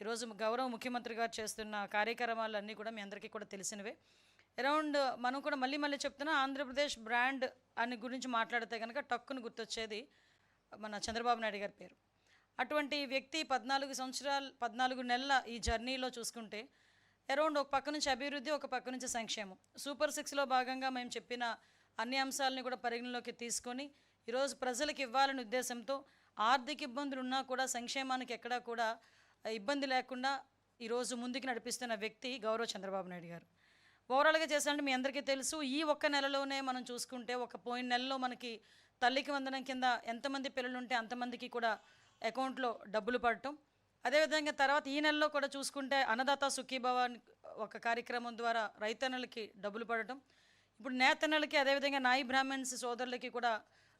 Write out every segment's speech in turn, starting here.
ఈరోజు గౌరవ ముఖ్యమంత్రి గారు చేస్తున్న కార్యక్రమాలన్నీ కూడా మీ అందరికీ కూడా తెలిసినవే. అరౌండ్ మనం కూడా మళ్ళీ మళ్ళీ చెప్తున్నా ఆంధ్రప్రదేశ్ బ్రాండ్ అని గురించి మాట్లాడితే కనుక టక్కును గుర్తొచ్చేది మన చంద్రబాబు నాయుడు గారి పేరు. అటువంటి వ్యక్తి పద్నాలుగు సంవత్సరాలు పద్నాలుగు నెలల ఈ జర్నీలో చూసుకుంటే అరౌండ్ ఒక పక్క నుంచి అభివృద్ధి ఒక పక్క నుంచి సంక్షేమం. సూపర్ సిక్స్లో భాగంగా మేము చెప్పిన అన్ని అంశాలని కూడా పరిగణలోకి తీసుకొని ఈరోజు ప్రజలకు ఇవ్వాలనే ఉద్దేశంతో ఆర్థిక ఇబ్బందులు ఉన్నా కూడా సంక్షేమానికి ఎక్కడా కూడా ఇబ్బంది లేకుండా ఈరోజు ముందుకు నడిపిస్తున్న వ్యక్తి గౌరవ చంద్రబాబు నాయుడు గారు. ఓవరాల్గా చేశానంటే మీ అందరికీ తెలుసు ఈ ఒక్క నెలలోనే మనం చూసుకుంటే ఒక పోయిన నెలలో మనకి తల్లికి వందనం కింద ఎంతమంది పిల్లలు ఉంటే అంతమందికి కూడా అకౌంట్లో డబ్బులు పడటం. అదేవిధంగా తర్వాత ఈ నెలలో కూడా చూసుకుంటే అన్నదాత సుఖీభవ ఒక కార్యక్రమం ద్వారా రైతన్నలకి డబ్బులు పడటం. ఇప్పుడు నేతన్నలకి అదేవిధంగా నాయి బ్రాహ్మణ్స్ సోదరులకి కూడా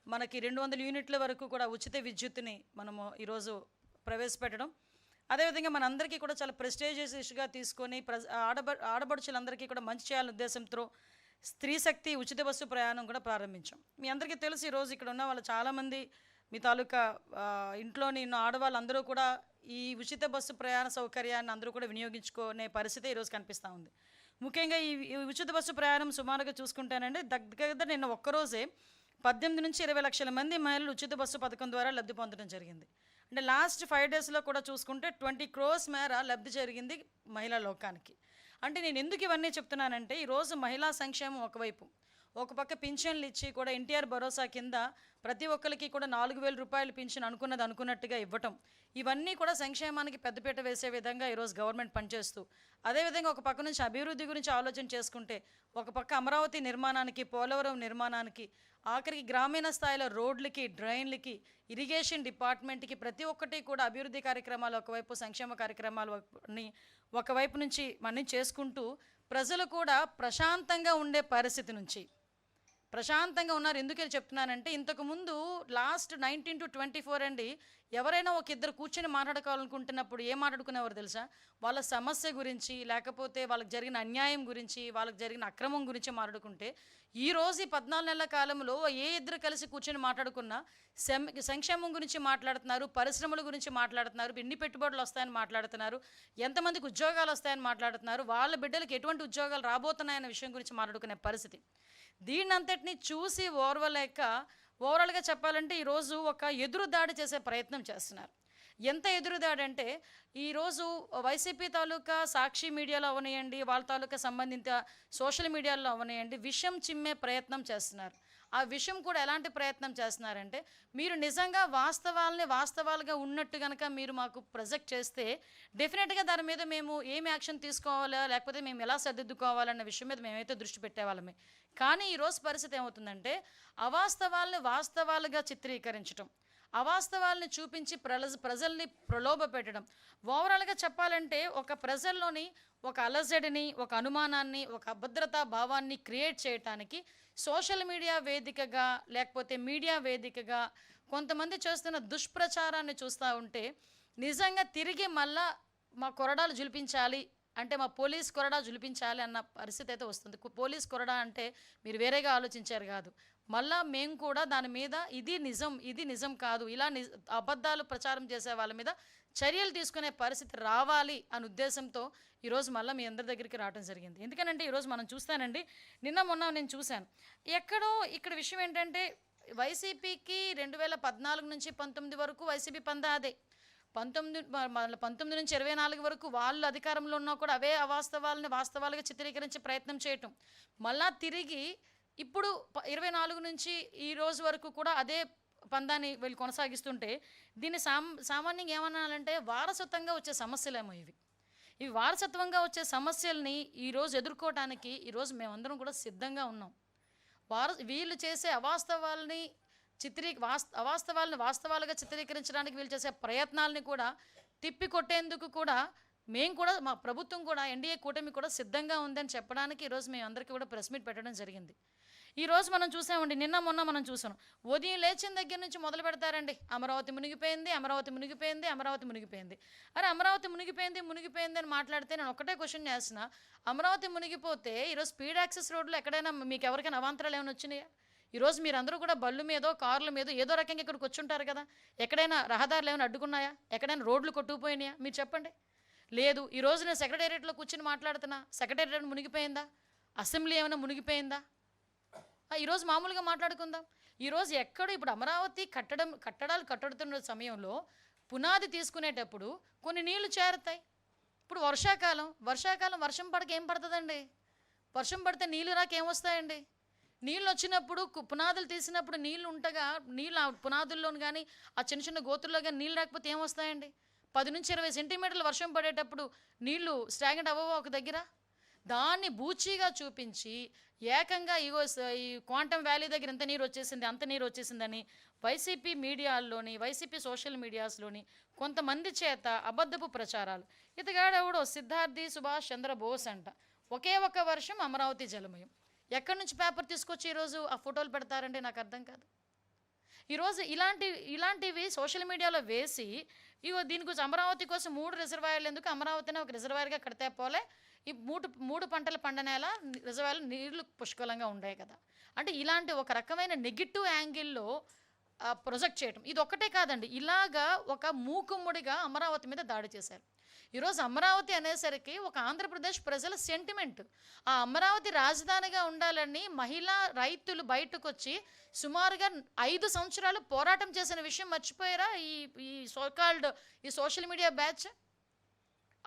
మనకి రెండు వందల యూనిట్ల వరకు కూడా ఉచిత విద్యుత్తుని మనము ఈరోజు ప్రవేశపెట్టడం. అదేవిధంగా మనందరికీ కూడా చాలా ప్రెస్టేజియస్ ఇష్యూగా తీసుకొని ప్రజ ఆడబ ఆడబడుచులందరికీ కూడా మంచి చేయాలనే ఉద్దేశంతో స్త్రీ శక్తి ఉచిత బస్సు ప్రయాణం కూడా ప్రారంభించాం. మీ అందరికీ తెలుసు ఈరోజు ఇక్కడ ఉన్న వాళ్ళు చాలామంది మీ తాలూకా ఇంట్లోని ఉన్న ఆడవాళ్ళందరూ కూడా ఈ ఉచిత బస్సు ప్రయాణ సౌకర్యాన్ని అందరూ కూడా వినియోగించుకునే పరిస్థితి ఈరోజు కనిపిస్తూ ఉంది. ముఖ్యంగా ఈ ఉచిత బస్సు ప్రయాణం సుమారుగా చూసుకుంటానంటే దగ్గర దగ్గర నిన్న ఒక్కరోజే పద్దెనిమిది నుంచి ఇరవై లక్షల మంది మహిళలు ఉచిత బస్సు పథకం ద్వారా లబ్ధి పొందడం జరిగింది. అంటే లాస్ట్ ఫైవ్ డేస్లో కూడా చూసుకుంటే ట్వంటీ క్రోస్ మేర లబ్ధి జరిగింది మహిళా లోకానికి. అంటే నేను ఎందుకు ఇవన్నీ చెప్తున్నానంటే ఈరోజు మహిళా సంక్షేమం ఒకవైపు ఒక పక్క పింఛన్లు ఇచ్చి కూడా ఎన్టీఆర్ భరోసా కింద ప్రతి ఒక్కరికి కూడా నాలుగు వేల రూపాయలు పింఛన్ అనుకున్నది అనుకున్నట్టుగా ఇవ్వటం. ఇవన్నీ కూడా సంక్షేమానికి పెద్దపీట వేసే విధంగా ఈరోజు గవర్నమెంట్ పనిచేస్తూ అదేవిధంగా ఒక పక్క నుంచి అభివృద్ధి గురించి ఆలోచన చేసుకుంటే ఒక పక్క అమరావతి నిర్మాణానికి పోలవరం నిర్మాణానికి ఆఖరికి గ్రామీణ స్థాయిలో రోడ్లకి డ్రైన్లకి ఇరిగేషన్ డిపార్ట్మెంట్కి ప్రతి ఒక్కటి కూడా అభివృద్ధి కార్యక్రమాలు ఒకవైపు సంక్షేమ కార్యక్రమాలు ఒకవైపు నుంచి మనం చేసుకుంటూ ప్రజలు కూడా ప్రశాంతంగా ఉండే పరిస్థితి నుంచి ప్రశాంతంగా ఉన్నారు. ఎందుకు చెప్తున్నానంటే ఇంతకు ముందు last nineteen to twenty four అండి ఎవరైనా ఒక ఇద్దరు కూర్చొని మాట్లాడుకోవాలనుకుంటున్నప్పుడు ఏం మాట్లాడుకునేవారు తెలుసా? వాళ్ళ సమస్య గురించి లేకపోతే వాళ్ళకి జరిగిన అన్యాయం గురించి వాళ్ళకి జరిగిన అక్రమం గురించి మాట్లాడుకుంటే ఈరోజు ఈ పద్నాలుగు నెలల కాలంలో ఏ ఇద్దరు కలిసి కూర్చొని మాట్లాడుకున్నా సంక్షేమం గురించి మాట్లాడుతున్నారు పరిశ్రమల గురించి మాట్లాడుతున్నారు ఎన్ని పెట్టుబడులు వస్తాయని మాట్లాడుతున్నారు ఎంతమందికి ఉద్యోగాలు వస్తాయని మాట్లాడుతున్నారు వాళ్ళ బిడ్డలకు ఎటువంటి ఉద్యోగాలు రాబోతున్నాయన్న విషయం గురించి మాట్లాడుకునే పరిస్థితి. దీన్నంతటిని చూసి ఓర్వలేక ఓవరాల్గా చెప్పాలంటే ఈరోజు ఒక ఎదురు దాడి చేసే ప్రయత్నం చేస్తున్నారు. ఎంత ఎదురుదాడి అంటే ఈరోజు వైసీపీ తాలూకా సాక్షి మీడియాలో అవనియండి వాళ్ళ తాలూకా సంబంధిత సోషల్ మీడియాలో అవనియండి విషం చిమ్మే ప్రయత్నం చేస్తున్నారు. ఆ విషయం కూడా ఎలాంటి ప్రయత్నం చేస్తున్నారంటే మీరు నిజంగా వాస్తవాలని వాస్తవాలుగా ఉన్నట్టు కనుక మీరు మాకు ప్రొజెక్ట్ చేస్తే డెఫినెట్గా దాని మీద మేము ఏమి యాక్షన్ తీసుకోవాలా లేకపోతే మేము ఎలా సర్దిద్దుకోవాలన్న విషయం మీద మేమైతే దృష్టి పెట్టేవాళ్ళమే. కానీ ఈరోజు పరిస్థితి ఏమవుతుందంటే అవాస్తవాల్ని వాస్తవాలుగా చిత్రీకరించడం అవాస్తవాల్ని చూపించి ప్రజ ప్రజల్ని ప్రలోభ పెట్టడం. ఓవరాల్గా చెప్పాలంటే ఒక ప్రజల్లోని ఒక అలజడిని ఒక అనుమానాన్ని ఒక అభద్రతా భావాన్ని క్రియేట్ చేయటానికి సోషల్ మీడియా వేదికగా లేకపోతే మీడియా వేదికగా కొంతమంది చేస్తున్న దుష్ప్రచారాన్ని చూస్తూ ఉంటే నిజంగా తిరిగి మళ్ళా మా కొరడాలు జులిపించాలి అంటే మా పోలీస్ కొరడా జులిపించాలి అన్న పరిస్థితి అయితే వస్తుంది. పోలీస్ కొరడా అంటే మీరు వేరేగా ఆలోచించారు కాదు. మళ్ళా మేము కూడా దాని మీద ఇది నిజం ఇది నిజం కాదు ఇలా నిజ అబద్ధాలు ప్రచారం చేసే వాళ్ళ మీద చర్యలు తీసుకునే పరిస్థితి రావాలి అనే ఉద్దేశంతో ఈరోజు మళ్ళీ మీ అందరి దగ్గరికి రావడం జరిగింది. ఎందుకనంటే ఈరోజు మనం చూస్తానండి నిన్న మొన్న నేను చూశాను. ఎక్కడో ఇక్కడ విషయం ఏంటంటే వైసీపీకి రెండు వేల పద్నాలుగు నుంచి పంతొమ్మిది వరకు వైసీపీ పందా అదే. పంతొమ్మిది మళ్ళీ పంతొమ్మిది నుంచి ఇరవై నాలుగు వరకు వాళ్ళు అధికారంలో ఉన్నా కూడా అవే అవాస్తవాలని వాస్తవాలుగా చిత్రీకరించే ప్రయత్నం చేయటం. మళ్ళా తిరిగి ఇప్పుడు ప- ఇరవై నాలుగు నుంచి ఈ రోజు వరకు కూడా అదే పందాన్ని వీళ్ళు కొనసాగిస్తుంటే దీన్ని సామ్ సామాన్యంగా ఏమనాలంటే వారసత్వంగా వచ్చే సమస్యలేమో ఇవి. ఇవి వారసత్వంగా వచ్చే సమస్యల్ని ఈరోజు ఎదుర్కోవటానికి ఈరోజు మేమందరం కూడా సిద్ధంగా ఉన్నాం. వార వీళ్ళు చేసే అవాస్తవాల్ని చిత్రీ వాస్త అవాస్తవాలను వాస్తవాలుగా చిత్రీకరించడానికి వీళ్ళు చేసే ప్రయత్నాలని కూడా తిప్పి కొట్టేందుకు కూడా మేము కూడా మా ప్రభుత్వం కూడా ఎన్డీఏ కూటమి కూడా సిద్ధంగా ఉందని చెప్పడానికి ఈరోజు మేము అందరికీ కూడా ప్రెస్ మీట్ పెట్టడం జరిగింది. ఈరోజు మనం చూసామండి నిన్న మొన్న మనం చూసాం. ఉదయం లేచిన దగ్గర నుంచి మొదలు పెడతారండి. అమరావతి మునిగిపోయింది అమరావతి మునిగిపోయింది అమరావతి మునిగిపోయింది. అరే అమరావతి మునిగిపోయింది మునిగిపోయింది అని మాట్లాడితే నేను ఒకటే క్వశ్చన్ చేసిన అమరావతి మునిగిపోతే ఈరోజు స్పీడ్ యాక్సెస్ రోడ్లో ఎక్కడైనా మీకు ఎవరికైనా అవాంతరాలు ఏమైనా వచ్చినాయా? ఈరోజు మీరందరూ కూడా బళ్ళు మీదో కార్ల మీదో ఏదో రకంగా ఇక్కడికి వచ్చుంటారు కదా. ఎక్కడైనా రహదారులు ఏమైనా అడ్డుకున్నాయా? ఎక్కడైనా రోడ్లు కొట్టుకుపోయినాయా? మీరు చెప్పండి. లేదు ఈరోజు నేను సెక్రటేరియట్లో కూర్చుని మాట్లాడుతున్నా. సెక్రటేరియట్ మునిగిపోయిందా? అసెంబ్లీ ఏమైనా మునిగిపోయిందా? ఈరోజు మామూలుగా మాట్లాడుకుందాం. ఈరోజు ఎక్కడ ఇప్పుడు అమరావతి కట్టడం కట్టడాలు కట్టడుతున్న సమయంలో పునాది తీసుకునేటప్పుడు కొన్ని నీళ్ళు చేరుతాయి. ఇప్పుడు వర్షాకాలం వర్షాకాలం వర్షం పడక ఏం పడుతుందండి? వర్షం పడితే నీళ్ళు రాక ఏమొస్తాయండి? నీళ్ళు వచ్చినప్పుడు కు- పునాదులు తీసినప్పుడు నీళ్ళు ఉంటగా నీళ్ళు ఆ పునాదుల్లోను కానీ ఆ చిన్న చిన్న గోతుల్లో కానీ నీళ్ళు రాకపోతే ఏమొస్తాయండి? పది నుంచి ఇరవై సెంటీమీటర్లు వర్షం పడేటప్పుడు నీళ్ళు స్టాగ్నెట్ అవ్వవు ఒక దగ్గర? దాన్ని బూచీగా చూపించి ఏకంగా ఇగో ఈ క్వాంటమ్ వ్యాలీ దగ్గర ఎంత నీరు వచ్చేసింది అంత నీరు వచ్చేసిందని వైసీపీ మీడియాల్లోని వైసీపీ సోషల్ మీడియాస్లోని కొంతమంది చేత అబద్ధపు ప్రచారాలు. ఇతగాడెవడో సిద్ధార్థి సుభాష్ చంద్ర బోస్ అంట. ఒకే ఒక వర్షం అమరావతి జలమయం. ఎక్కడి నుంచి పేపర్ తీసుకొచ్చి ఈరోజు ఆ ఫోటోలు పెడతారంటే నాకు అర్థం కాదు. ఈరోజు ఇలాంటి ఇలాంటివి సోషల్ మీడియాలో వేసి ఇగో దీని గురించి అమరావతి కోసం మూడు రిజర్వాయర్లు ఎందుకు అమరావతిని ఒక రిజర్వాయర్గా కడితే పోలే? ఈ మూడు మూడు పంటలు పండనేల రిజర్వాయర్లు నీళ్ళు పుష్కలంగా ఉండే కదా. అంటే ఇలాంటి ఒక రకమైన నెగిటివ్ యాంగిల్లో ప్రొజెక్ట్ చేయటం. ఇది ఒక్కటే కాదండి. ఇలాగా ఒక మూకుమ్ముడిగా అమరావతి మీద దాడి చేశారు. ఈరోజు అమరావతి అనేసరికి ఒక ఆంధ్రప్రదేశ్ ప్రజల సెంటిమెంట్ ఆ అమరావతి రాజధానిగా ఉండాలని మహిళా రైతులు బయటకు వచ్చి సుమారుగా ఐదు సంవత్సరాలు పోరాటం చేసిన విషయం మర్చిపోయారా? ఈ ఈ సోకాల్డ్ ఈ సోషల్ మీడియా బ్యాచ్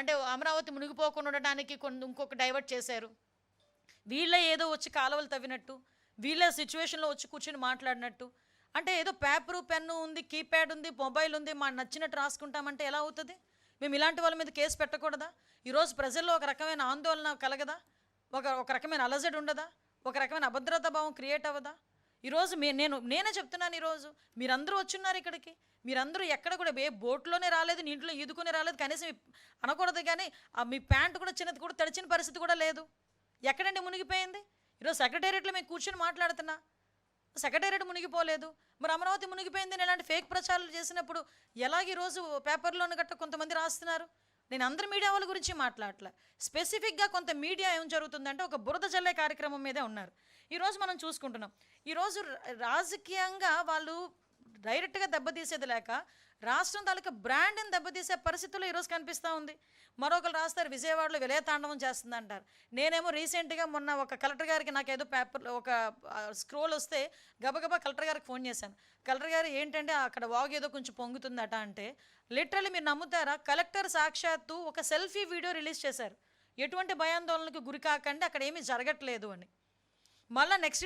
అంటే అమరావతి మునిగిపోకుండా ఉండడానికి కొన్ని ఇంకొక డైవర్ట్ చేశారు. వీళ్ళే ఏదో వచ్చి కాలువలు తవ్వినట్టు వీళ్ళే సిచ్యువేషన్లో వచ్చి కూర్చుని మాట్లాడినట్టు. అంటే ఏదో పేపరు పెన్ను ఉంది కీప్యాడ్ ఉంది మొబైల్ ఉంది మా నచ్చినట్టు రాసుకుంటామంటే ఎలా అవుతుంది? మేము ఇలాంటి వాళ్ళ మీద కేసు పెట్టకూడదా? ఈరోజు ప్రజల్లో ఒక రకమైన ఆందోళన కలగదా? ఒక ఒక రకమైన అలజడి ఉండదా? ఒక రకమైన అభద్రతా భావం క్రియేట్ అవ్వదా? ఈరోజు మీ నేను నేనే చెప్తున్నాను ఈరోజు. మీరందరూ వచ్చున్నారు ఇక్కడికి. మీరందరూ ఎక్కడ కూడా ఏ బోట్లోనే రాలేదు నీటిలో ఈదుకొని రాలేదు కనీసం అనకూడదు కానీ ఆ మీ ప్యాంటు కూడా చిన్నది కూడా తడిచిన పరిస్థితి కూడా లేదు. ఎక్కడండి మునిగిపోయింది? ఈరోజు సెక్రటేరియట్లో మేము కూర్చొని మాట్లాడుతున్నా. సెక్రటేరియట్ మునిగిపోలేదు. మరి అమరావతి మునిగిపోయింది ఇలాంటి ఫేక్ ప్రచారాలు చేసినప్పుడు ఎలాగ ఈరోజు పేపర్లోని గట్ట కొంతమంది రాస్తున్నారు? నేను అందరి మీడియా వాళ్ళ గురించి మాట్లాడలే స్పెసిఫిక్గా కొంత మీడియా ఏం జరుగుతుందంటే ఒక బురద జల్లే కార్యక్రమం మీదే ఉన్నారు. ఈరోజు మనం చూసుకుంటున్నాం. ఈరోజు రాజకీయంగా వాళ్ళు డైరెక్ట్గా దెబ్బతీసేది లేక రాష్ట్రం తాలూకా బ్రాండ్ని దెబ్బతీసే పరిస్థితుల్లో ఈరోజు కనిపిస్తూ ఉంది. మరొకరు రాస్తారు విజయవాడలో విలయతాండవం చేస్తుంది అంటారు నేనేమో రీసెంట్గా మొన్న ఒక కలెక్టర్ గారికి నాకు ఏదో పేపర్ ఒక స్క్రోల్ వస్తే గబగబా కలెక్టర్ గారికి ఫోన్ చేశాను. కలెక్టర్ గారు ఏంటంటే అక్కడ వాగు ఏదో కొంచెం పొంగుతుందట అంటే లిటరలీ మీరు నమ్ముతారా? కలెక్టర్ సాక్షాత్తు ఒక సెల్ఫీ వీడియో రిలీజ్ చేశారు. ఎటువంటి భయాందోళనకు గురి కాకండి అక్కడ ఏమీ జరగట్లేదు అని. మళ్ళీ నెక్స్ట్